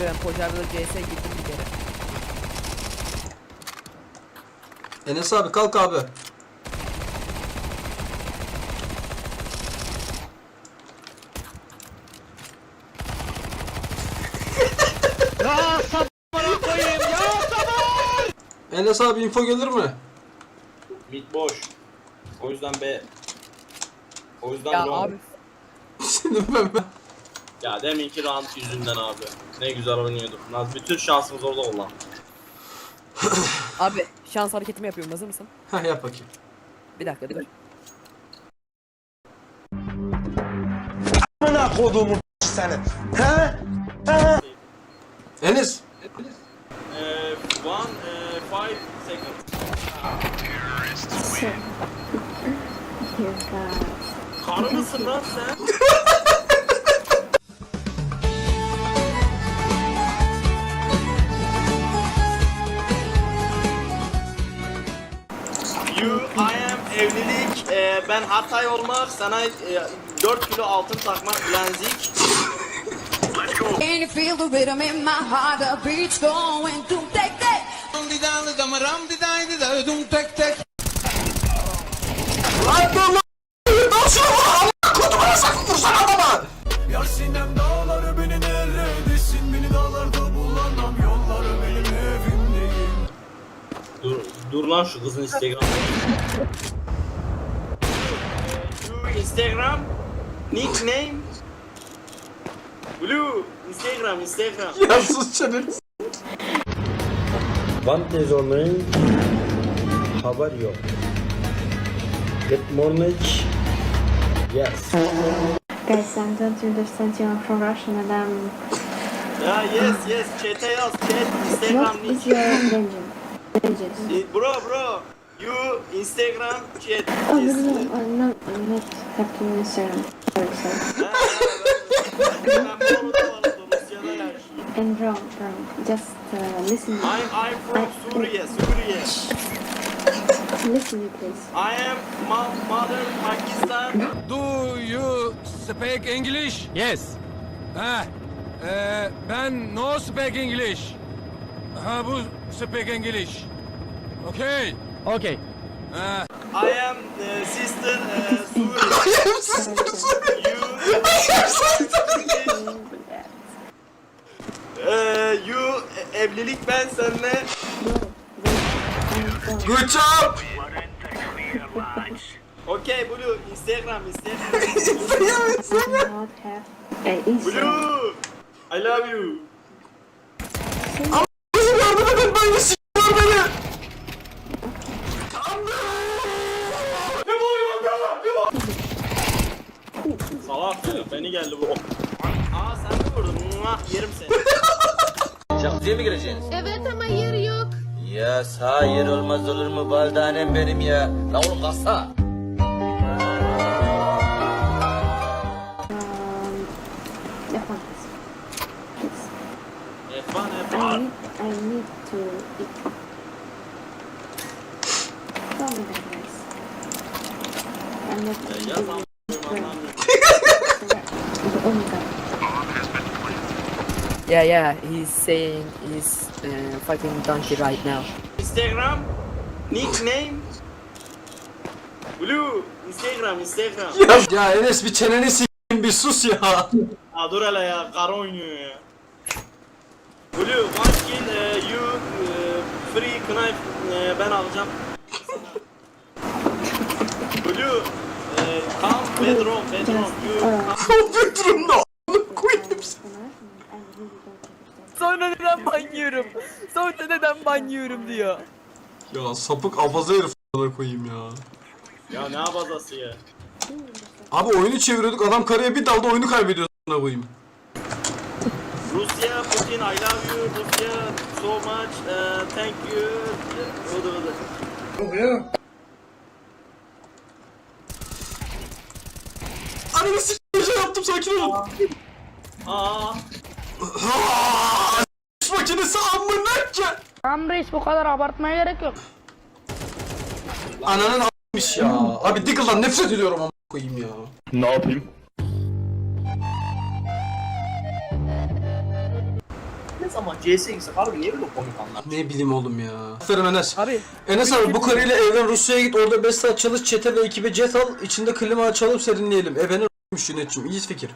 Abi ben Pojav'da CS girdim bir kere. Enes abi kalk abi. Ya sabır koyayım ya sabır. Enes abi info gelir mi? Mid boş. O yüzden B. O yüzden Ya long. abi Şimdi ben ben. Ya deminki round yüzünden abi. Ne güzel oynuyorduk. Naz bütün şansımız orada kullan. abi şans hareketimi yapıyorum hazır mısın? Heh yap bakayım. Bir dakika dur. Amına koduğumu seni. He? Enes. Eee one eee, five second. Dear God. Karı mısın lan sen? ben Hatay olmak, sana eee, 4 kilo altın takmak bilenzik. Can you feel the rhythm in my heart? A beat's going to take that. Lan dur lan. Şunu vur. Allah kodumuna sakın vursana adama. Dur, dur lan şu kızın Instagram. Instagram, nickname, Blue, Instagram, Instagram. Ya sus çeneni. Want is only how are you? Good morning. Yes. Guys, I don't understand you. I'm from Russia and I'm... Ya yes, yes, chat'e yaz, chat, Instagram, What is your religion? Religion. Bro, bro, you Instagram, chat. Oh, yes. no, no, Rusya'da yaşıyorum. And wrong, wrong. Just uh, listen. I'm, I'm from Suriye, Suriye. Listen please. I am ma- mother Pakistan. Do you speak English? Yes. Ha. Ee, ben no speak English. Ha bu speak English. Okay. Okay. Ha. I am uh, sister uh, Hayır You, evlilik ben wrong. Good job. Okay Blue, Instagram, Instagram. Instagram. Blue, I love you. Kızım yardım edin ben Ya, beni geldi bu. Aa sen mi vurdun? Mwah, yerim seni. Jacuzziye mi gireceksiniz? Evet ama yeri yok. Ya hayır olmaz olur mu baldanem benim ya. La oğlum kalksana. Um, F1, please. Efan, I Efan. need, I need to eat. Me back, guys. I'm not Ya doing yaz it. anlamıyorum. Oh my god. Yeah yeah he's saying he's uh, fucking donkey right now. Instagram, nickname. Blue, Instagram, Instagram. Ya, ya Enes bir çeneni s***in bir sus ya. Aa dur hele ya, kar oynuyor ya. Blue, one kill, uh, you, uh, free knife, uh, ben alacağım. Blue, come bedroom, bedroom, you. Bedroom'da a**ını koyayım. Sonra neden ban yiyorum? Sonra neden ban yiyorum diyor. Ya sapık abaza herif koyayım ya. Ya ne abazası ya. Abi oyunu çeviriyorduk adam karaya bir dalda oyunu kaybediyor a**ına koyayım. Rusya, Putin, I love you, Rusya, so much, uh, thank you. Vıdı vıdı. Ananı s***ine şey yaptım sakin ol. Aa, Aaaa! S*** makinesi amına ki. Tamam reis bu kadar abartmaya gerek yok. Ananın a**mış ya. Abi Diggle'dan nefret ediyorum amına koyayım ya. Ne yapayım? Ama CS gitsek harbi niye böyle komik anlar? Ne bileyim oğlum ya. Aferin Enes. Abi Enes abi bu karıyla evren Rusya'ya git orada 5 saat çalış çete ve ekibe jet al içinde klima açalım serinleyelim. Efendim Cüneyt'cim iyi fikir.